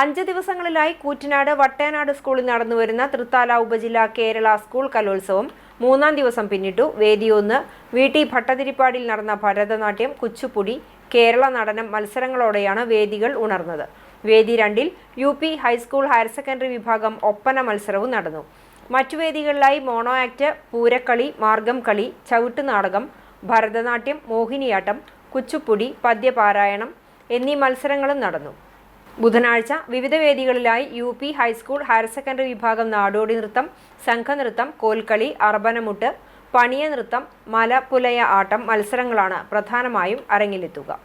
അഞ്ച് ദിവസങ്ങളിലായി കൂറ്റനാട് വട്ടയനാട് സ്കൂളിൽ നടന്നുവരുന്ന തൃത്താല ഉപജില്ല കേരള സ്കൂൾ കലോത്സവം മൂന്നാം ദിവസം പിന്നിട്ടു. വേദിയൊന്ന് വി ടി ഭട്ടതിരിപ്പാടിൽ നടന്ന ഭരതനാട്യം കുച്ചുപ്പുടി കേരള നടനം മത്സരങ്ങളോടെയാണ് വേദികൾ ഉണർന്നത്. വേദി രണ്ടിൽ U P high school higher secondary വിഭാഗം ഒപ്പന മത്സരവും നടന്നു. മറ്റു വേദികളിലായി മോണോ ആക്ട് പൂരക്കളി മാർഗം കളി ചവിട്ടുനാടകം ഭരതനാട്യം മോഹിനിയാട്ടം കുച്ചുപ്പുടി പദ്യപാരായണം എന്നീ മത്സരങ്ങളും നടന്നു. ബുധനാഴ്ച വിവിധ വേദികളിലായി U P high school higher secondary വിഭാഗം നാടോടി നൃത്തം സംഘനൃത്തം കോൽക്കളി അർബനമുട്ട് പണിയ നൃത്തം മലപുലയ ആട്ടം മത്സരങ്ങളാണ് പ്രധാനമായും അരങ്ങിലെത്തുക.